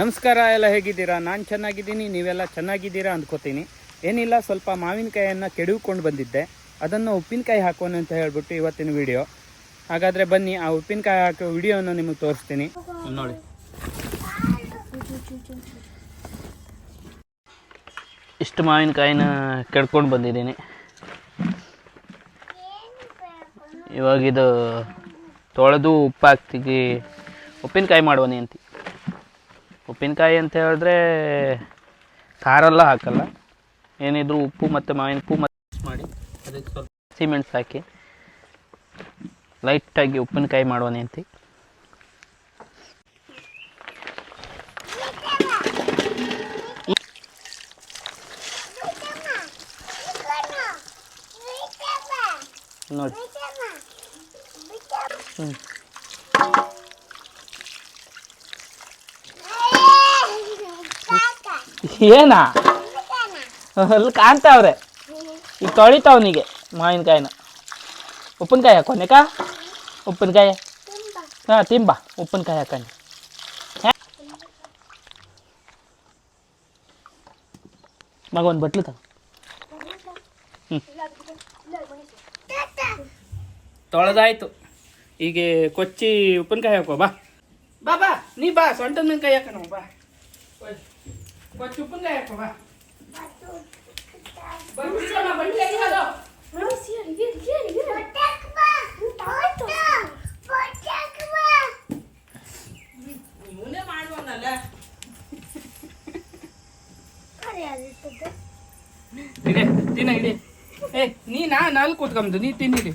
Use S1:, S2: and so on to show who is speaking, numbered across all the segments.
S1: ನಮಸ್ಕಾರ, ಎಲ್ಲ ಹೇಗಿದ್ದೀರಾ? ನಾನು ಚೆನ್ನಾಗಿದ್ದೀನಿ, ನೀವೆಲ್ಲ ಚೆನ್ನಾಗಿದ್ದೀರಾ ಅಂದ್ಕೋತೀನಿ. ಏನಿಲ್ಲ, ಸ್ವಲ್ಪ ಮಾವಿನಕಾಯಿಯನ್ನು ಕೆಡವಿಕೊಂಡು ಬಂದಿದ್ದೆ. ಅದನ್ನು ಉಪ್ಪಿನಕಾಯಿ ಹಾಕೋಣ ಅಂತ ಹೇಳ್ಬಿಟ್ಟು ಇವತ್ತಿನ ವಿಡಿಯೋ ಹಾಗಾದರೆ ಬನ್ನಿ, ಆ ಉಪ್ಪಿನಕಾಯಿ ಹಾಕೋ ವಿಡಿಯೋನ ನಿಮಗೆ ತೋರಿಸ್ತೀನಿ. ನೋಡಿ. ಇಷ್ಟು ಮಾವಿನಕಾಯಿನ ಕೆಡ್ಕೊಂಡು ಬಂದಿದ್ದೀನಿ. ಇವಾಗಿದು ತೊಳೆದು ಉಪ್ಪು ಹಾಕ್ತಿಗಿ ಉಪ್ಪಿನಕಾಯಿ ಮಾಡುವನಿ ಅಂತಿ. ಉಪ್ಪಿನಕಾಯಿ ಅಂತ ಹೇಳಿದ್ರೆ ಖಾರ ಎಲ್ಲ ಹಾಕಲ್ಲ. ಏನಿದ್ರು ಉಪ್ಪು ಮತ್ತು ಮಾವಿನ ಉಪ್ಪು ಮತ್ತು ಮಾಡಿ ಅದಕ್ಕೆ ಸ್ವಲ್ಪ ಸಿಮೆಂಟ್ಸ್ ಹಾಕಿ ಲೈಟಾಗಿ ಉಪ್ಪಿನಕಾಯಿ ಮಾಡುವ ನಿಂತಿ ನೋಡಿ. ಹ್ಞೂ ಏನಾ? ಅಲ್ಲಿ ಕಾಣ್ತಾವ್ರೆ ಈಗ ತೊಳಿತಾವನಿಗೆ ಮಾವಿನಕಾಯಿನ. ಉಪ್ಪಿನಕಾಯಿ ಹಾಕೋನಿಕ ಉಪ್ಪಿನಕಾಯಿ? ಹಾಂ, ತಿಂಬ. ಉಪ್ಪಿನಕಾಯಿ ಹಾಕೊಂಡು ಮಗ, ಒಂದು ಬಟ್ಲು ತಗೋ. ತೊಳೆದಾಯ್ತು. ಹೀಗೆ ಕೊಚ್ಚಿ ಉಪ್ಪಿನಕಾಯಿ ಹಾಕೋ, ಬಾ. ಬಾ ಬಾ. ನೀ ಬಾ ಸೊಂಟ ಕೈ ಹಾಕೋಣ, ಬಾ. ಕೊಚ್ಚಿ ಉಪ್ಪಿನಕಾಯಿ ಹಾಕೋ ಬಾ ಬಂದ್ಬಿಡ್ಲಮ್ಮ, ಬಂದ್ಬಿಡಿ, ಎಲ್ಲಿಗೋದು? ಇವನೇ ಮಾಡುವನಲ್ಲ ಇದೆ ತಿನ್ನ ಇದೆ ಏ ನೀ ನಾ ನಾಲ್ಕು ಕೂತ್ಕೊಂಬದು ನೀ ತಿನ್ನಿರಿ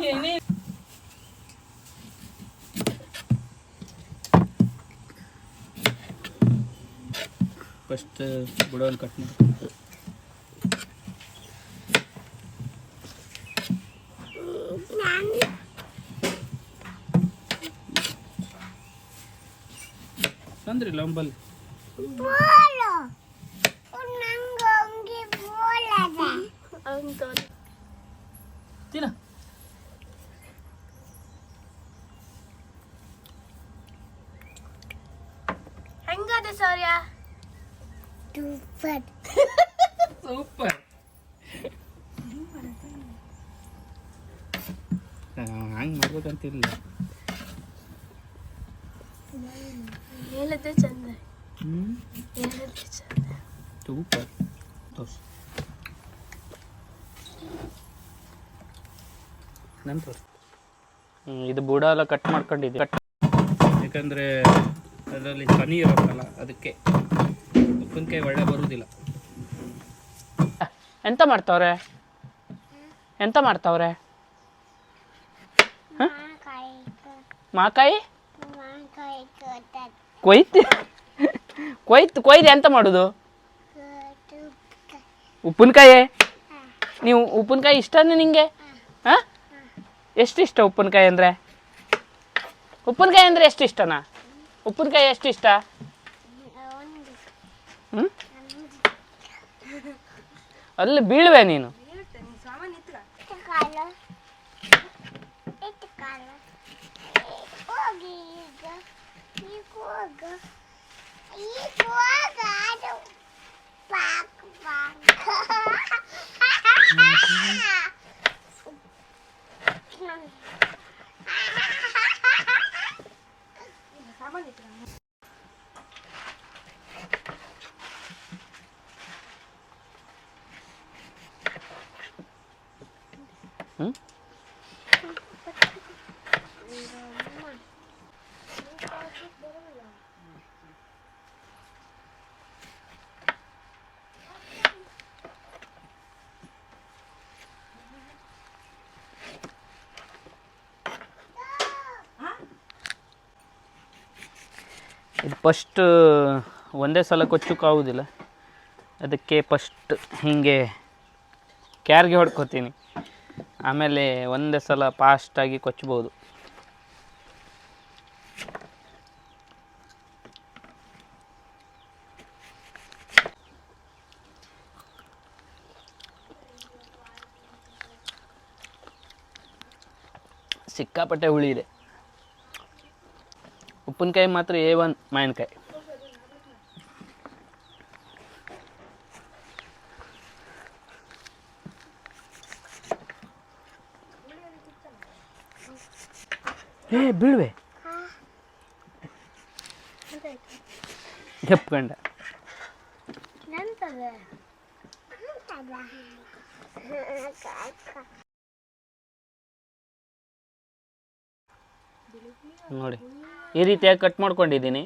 S1: ಏ, ನೀ ಫಸ್ಟ್ ಬುಡವನ್ನು ಕಟ್ ಮಾಡಿ. ತಂದ್ರಿ ಲಂಬಲ್ ತಿನ್ನ.
S2: ಹೆಂಗದ ಸೌರ್ಯ?
S1: ಸೂಪರ್ ಹಂಗೆ ಮಾಡ್ಬೇಕಂತಿಲ್ಲ
S2: ಹೇಳದೆ ಚಂದ.
S1: ಹ್ಞೂ
S2: ಹೇಳದೆ ಚಂದ.
S1: ಸೂಪರ್ ತೋರ್ಸು. ಇದು ಬುಡ ಎಲ್ಲ ಕಟ್ ಮಾಡ್ಕೊಂಡಿದ್ದೆ. ಕಟ್ ಯಾಕಂದರೆ ಅದರಲ್ಲಿ ಹನಿ ಇರುತ್ತಲ್ಲ ಅದಕ್ಕೆ. ಉಪ್ಪಿನಕಾಯಿ ಒಳ್ಳೆ ಬರುವುದಿಲ್ಲ ಎಂತ ಮಾಡ್ತಾವ್ರೆ? ಎಂತ ಮಾಡ್ತಾವ್ರೆ? ಮಾಕಾಯಿ? ಕೊಯ್ತು? ಕೊಯ್ತು ಕೊಯ್ದು ಎಂತ ಮಾಡೋದು? ಉಪ್ಪಿನಕಾಯಿ? ನೀವು ಉಪ್ಪಿನಕಾಯಿ ಇಷ್ಟನೇ ನಿಂಗೆ? ಹಾಂ? ಎಷ್ಟು ಇಷ್ಟ ಉಪ್ಪಿನಕಾಯಿ ಅಂದರೆ? ಉಪ್ಪಿನಕಾಯಿ ಅಂದರೆ ಎಷ್ಟು ಇಷ್ಟನಾ? ಉಪ್ಪಿನಕಾಯಿ ಎಷ್ಟು ಇಷ್ಟ? ಹ್ಞೂ ಅಲ್ಲಿ ಬೀಳುವೆ ನೀನು. ಹ್ಞೂ ಫಸ್ಟ್ ಒಂದೇ ಸಲ ಕೊಚ್ಚಕ್ಕಾಗೋದಿಲ್ಲ ಅದಕ್ಕೆ ಫಸ್ಟ್ ಹೀಗೆ ಕ್ಯಾರ್ಗೆ ಹೊಡ್ಕೋತೀನಿ. ಆಮೇಲೆ ಒಂದೇ ಸಲ ಫಾಸ್ಟಾಗಿ ಕೊಚ್ಬೋದು ಸಿಕ್ಕಾಪಟ್ಟೆ ಹುಳಿ ಇದೆ. ಉಪ್ಪಿನಕಾಯಿ ಮಾತ್ರ ಎ ಒನ್ ಮಾವಿನಕಾಯಿ ಏ ಬೀಳ್ವೆ ಕೆಪ್ಕೊಂಡ
S2: ಎಂತದೆ
S1: ನೋಡಿ ಈ ರೀತಿಯಾಗಿ ಕಟ್ ಮಾಡ್ಕೊಂಡಿದ್ದೀನಿ.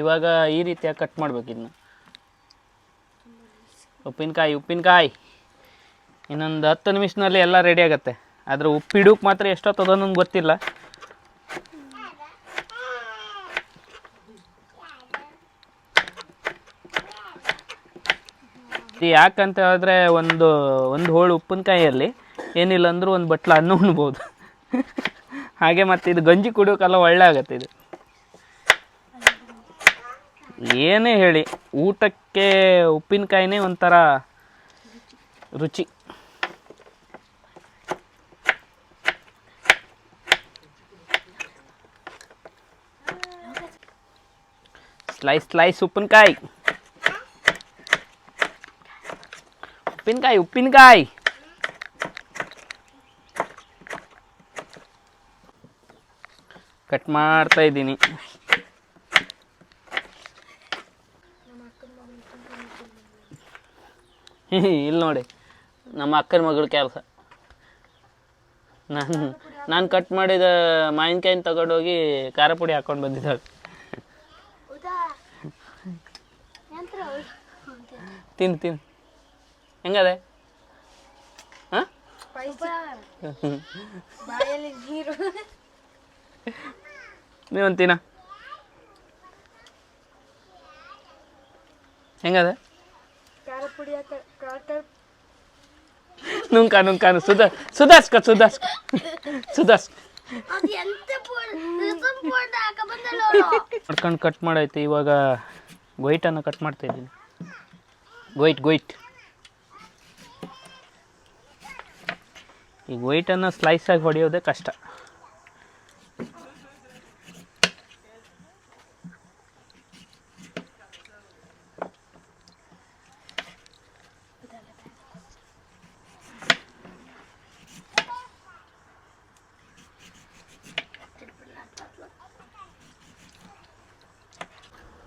S1: ಇವಾಗ ಈ ರೀತಿಯಾಗಿ ಕಟ್ ಮಾಡ್ಬೇಕು ಉಪ್ಪಿನಕಾಯಿ ಉಪ್ಪಿನಕಾಯಿ. ಇನ್ನೊಂದು ಹತ್ತು ನಿಮಿಷದಲ್ಲಿ ಎಲ್ಲ ರೆಡಿ ಆಗುತ್ತೆ. ಆದರೆ ಉಪ್ಪಿಡೋಕೆ ಮಾತ್ರ ಎಷ್ಟೊತ್ತದೋ ನನಗೆ ಗೊತ್ತಿಲ್ಲ. ಯಾಕಂತ ಹೇಳಿದ್ರೆ ಒಂದು ಒಂದು ಹೋಳು ಉಪ್ಪಿನಕಾಯಿಯಲ್ಲಿ, ಏನಿಲ್ಲ ಅಂದರೂ ಒಂದು ಬಟ್ಲ ಅನ್ನ ಉಣ್ಬೋದು. ಹಾಗೆ ಮತ್ತು ಇದು ಗಂಜಿ ಕುಡಿಯೋಕೆಲ್ಲ ಒಳ್ಳೆ ಆಗುತ್ತೆ ಇದು. ಏನೇ ಹೇಳಿ ಊಟಕ್ಕೆ ಉಪ್ಪಿನಕಾಯಿನೇ ಒಂಥರ ರುಚಿ. ಸ್ಲೈಸ್ ಸ್ಲೈಸ್ ಉಪ್ಪಿನಕಾಯಿ. ಉಪ್ಪಿನಕಾಯಿ ಉಪ್ಪಿನಕಾಯಿ. ಕಟ್ ಮಾಡ್ತಾ ಇದ್ದೀನಿ. ಇಲ್ಲಿ ನೋಡಿ. ನಮ್ಮ ಅಕ್ಕನ ಮಗಳ ಕೆಲಸ. ನಾನು ನಾನು ಕಟ್ ಮಾಡಿದ ಮಾವಿನಕಾಯಿನ ತಗೊಂಡೋಗಿ ಖಾರ ಪುಡಿ ಹಾಕೊಂಡು ಬಂದಿದ್ದಾಳೆ. ತಿನ್ ತಿನ್. ಹೆಂಗದೆ? ಹಾಂ? ತಿನ್ನ. ಹೆಂಗದೆ?
S2: ಹಾಕ ಖಾರ
S1: ನುಂಕ ನುಂಕ ಸುಧಾ ಸುಧಾಸ್ಕ ಸುಧಾಸ್ಕ. ಸುಧಾಸ್ಕ. ಮಾಡ್ಕೊಂಡು ಕಟ್ ಮಾಡೈತೆ ಇವಾಗ ಗೊಯ್ಟನ್ನು ಕಟ್ ಮಾಡ್ತಾ ಇದ್ದೀನಿ. ಗೊಯ್ಟ್ ಗೊಯ್ಟ್ ಈ ಗೊಯ್ಟನ್ನು ಸ್ಲೈಸಾಗಿ ಹೊಡೆಯೋದೇ ಕಷ್ಟ.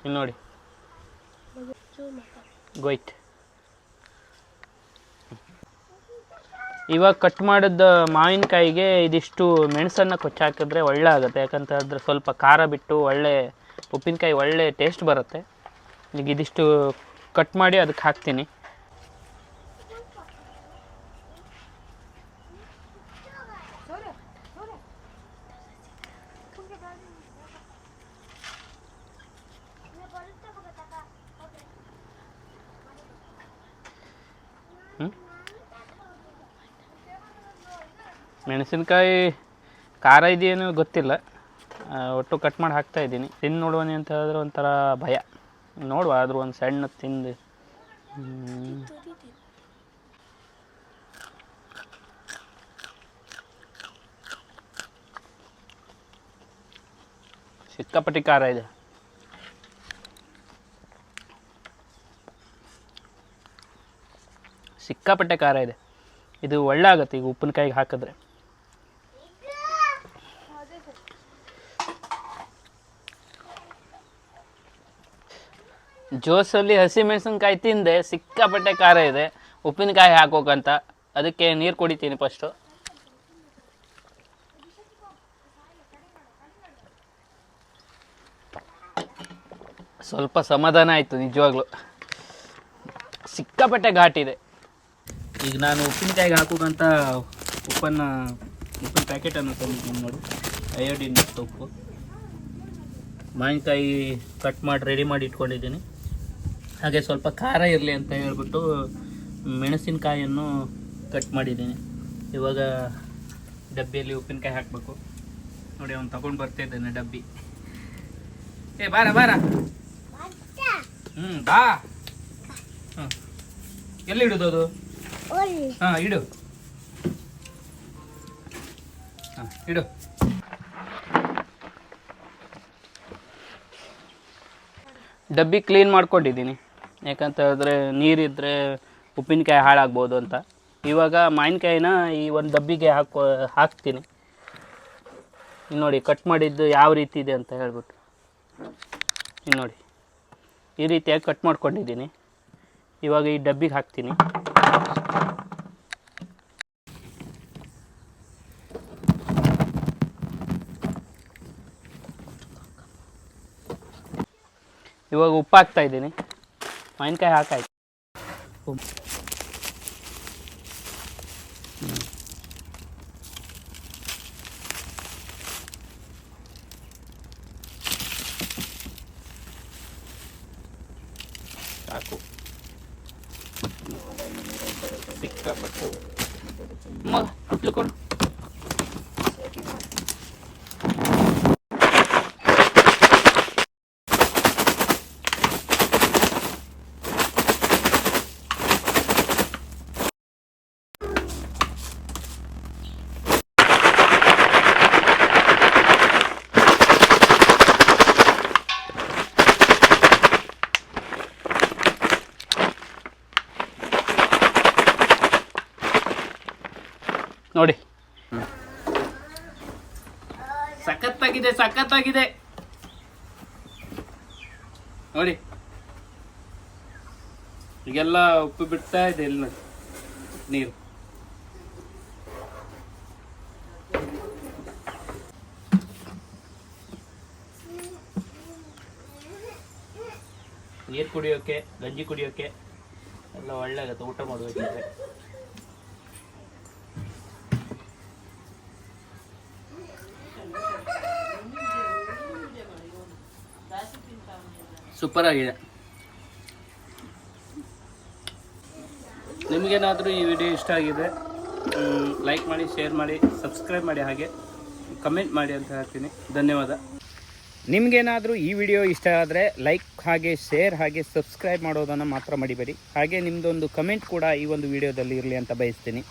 S1: ಇಲ್ಲಿ ನೋಡಿ. ಗೊಯ್ತ್. ಇವಾಗ ಕಟ್ ಮಾಡಿದ ಮಾವಿನಕಾಯಿಗೆ ಇದಿಷ್ಟು ಮೆಣಸನ್ನು ಕೊಚ್ಚಿ ಹಾಕಿದ್ರೆ ಒಳ್ಳೆ ಆಗುತ್ತೆ. ಯಾಕಂತ ಹೇಳಿದ್ರೆ ಸ್ವಲ್ಪ ಖಾರ ಬಿಟ್ಟು ಒಳ್ಳೆ ಉಪ್ಪಿನಕಾಯಿ ಒಳ್ಳೆ ಟೇಸ್ಟ್ ಬರುತ್ತೆ. ಈಗ ಇದಿಷ್ಟು ಕಟ್ ಮಾಡಿ ಅದಕ್ಕೆ ಹಾಕ್ತೀನಿ. ಮೆಣಸಿನ್ಕಾಯಿ ಖಾರ ಇದೆಯೇನೋ ಗೊತ್ತಿಲ್ಲ. ಒಟ್ಟು ಕಟ್ ಮಾಡಿ ಹಾಕ್ತಾ ಇದ್ದೀನಿ. ತಿಂದು ನೋಡುವನಿ ಅಂತ ಹೇಳಿದ್ರೆ ಒಂಥರ ಭಯ. ನೋಡುವ, ಆದರೂ ಒಂದು ಸಣ್ಣ ತಿಂದು. ಸಿಕ್ಕಾಪಟ್ಟಿ ಖಾರ ಇದೆ. ಸಿಕ್ಕಾಪಟ್ಟೆ ಖಾರ ಇದೆ. ಇದು ಒಳ್ಳೆ ಆಗುತ್ತೆ ಈಗ ಉಪ್ಪಿನಕಾಯಿಗೆ ಹಾಕಿದ್ರೆ. ಜ್ಯೂಸಲ್ಲಿ ಹಸಿಮೆಣಸಿನ್ಕಾಯಿ ತಿಂದೆ, ಸಿಕ್ಕಾಪಟ್ಟೆ ಖಾರ ಇದೆ. ಉಪ್ಪಿನಕಾಯಿ ಹಾಕೋಕಂತ. ಅದಕ್ಕೆ ನೀರು ಕುಡಿತೀನಿ ಫಸ್ಟು ಸ್ವಲ್ಪ ಸಮಾಧಾನ ಆಯಿತು ನಿಜವಾಗ್ಲೂ. ಸಿಕ್ಕಾಪಟ್ಟೆ ಘಾಟಿದೆ ಈಗ ನಾನು ಉಪ್ಪಿನಕಾಯಿಗೆ ಹಾಕೋಕಂತ ಉಪ್ಪನ್ನು, ಉಪ್ಪಿನ ಪ್ಯಾಕೆಟನ್ನು ತಂದಿದ್ದೀನಿ ನೋಡಿ. ಅಯೋಡಿನ್ ಉಪ್ಪು. ಮಾವಿನಕಾಯಿ ಕಟ್ ಮಾಡಿ ರೆಡಿ ಮಾಡಿ ಇಟ್ಕೊಂಡಿದ್ದೀನಿ. ಹಾಗೆ ಸ್ವಲ್ಪ ಖಾರ ಇರಲಿ ಅಂತ ಹೇಳ್ಬಿಟ್ಟು ಮೆಣಸಿನಕಾಯಿಯನ್ನು ಕಟ್ ಮಾಡಿದ್ದೀನಿ. ಇವಾಗ ಡಬ್ಬಿಯಲ್ಲಿ ಉಪ್ಪಿನಕಾಯಿ ಹಾಕಬೇಕು. ನೋಡಿ, ಅವ್ನು ತಗೊಂಡು ಬರ್ತಾ ಇದ್ದೇನೆ ಡಬ್ಬಿ. ಏ, ಬಾರ ಬಾರ. ಹ್ಞೂ ಬಾ. ಹಾಂ ಎಲ್ಲಿ ಇಡೋದು ಅದು? ಹಾಂ, ಇಡು. ಹಾಂ, ಇಡು. ಡಬ್ಬಿ ಕ್ಲೀನ್ ಮಾಡ್ಕೊಂಡಿದ್ದೀನಿ. ಯಾಕಂತ ಹೇಳಿದ್ರೆ ನೀರಿದ್ದರೆ ಉಪ್ಪಿನಕಾಯಿ ಹಾಳಾಗ್ಬೋದು ಅಂತ. ಇವಾಗ ಮಾವಿನಕಾಯಿನ ಈ ಒಂದು ಡಬ್ಬಿಗೆ ಹಾಕೋ, ಹಾಕ್ತೀನಿ. ಇನ್ನು ನೋಡಿ ಕಟ್ ಮಾಡಿದ್ದು ಯಾವ ರೀತಿ ಇದೆ ಅಂತ ಹೇಳ್ಬಿಟ್ಟು. ಇನ್ನು ನೋಡಿ, ಈ ರೀತಿಯಾಗಿ ಕಟ್ ಮಾಡ್ಕೊಂಡಿದ್ದೀನಿ. ಇವಾಗ ಈ ಡಬ್ಬಿಗೆ ಹಾಕ್ತೀನಿ. ಇವಾಗ ಉಪ್ಪು ಹಾಕ್ತಾ ಇದ್ದೀನಿ. ಮಾವಿನಕಾಯಿ ಹಾಕಾಯ್ತು ಉಪ್ಪು ಸಾಕು ಸಿಕ್ಕಾಪಟ್ಟು ಮಗ ಕುಟ್ಲು ಕೊಡು ನೋಡಿ ಸಖತ್ತಾಗಿದೆ ಸಖತ್ತಾಗಿದೆ. ನೋಡಿ. ಈಗೆಲ್ಲ ಉಪ್ಪು ಬಿಡ್ತಾ ಇದೆ ಇಲ್ಲಿ ನೀರು. ನೀರು ಕುಡಿಯೋಕೆ, ಗಂಜಿ ಕುಡಿಯೋಕೆ ಎಲ್ಲ ಒಳ್ಳೆ ಆಗುತ್ತೆ ಊಟ ಮಾಡಬೇಕಿದ್ರೆ ಸೂಪರ್ ಆಗಿದೆ ನಿಮಗೇನಾದರೂ ಈ ವಿಡಿಯೋ ಇಷ್ಟ ಆಗಿದೆ ಲೈಕ್ ಮಾಡಿ ಶೇರ್ ಮಾಡಿ ಸಬ್ಸ್ಕ್ರೈಬ್ ಮಾಡಿ ಹಾಗೆ ಕಮೆಂಟ್ ಮಾಡಿ ಅಂತ ಹೇಳ್ತೀನಿ. ಧನ್ಯವಾದ. ನಿಮಗೇನಾದರೂ ಈ ವಿಡಿಯೋ ಇಷ್ಟ ಆದರೆ ಲೈಕ್ ಹಾಗೆ ಶೇರ್ ಹಾಗೆ ಸಬ್ಸ್ಕ್ರೈಬ್ ಮಾಡೋದನ್ನು ಮಾತ್ರ ಮಡಿಬೇಡಿ. ಹಾಗೆ ನಿಮ್ಮದೊಂದು ಕಮೆಂಟ್ ಕೂಡ ಈ ಒಂದು ವಿಡಿಯೋದಲ್ಲಿ ಇರಲಿ ಅಂತ ಬಯಸ್ತೀನಿ.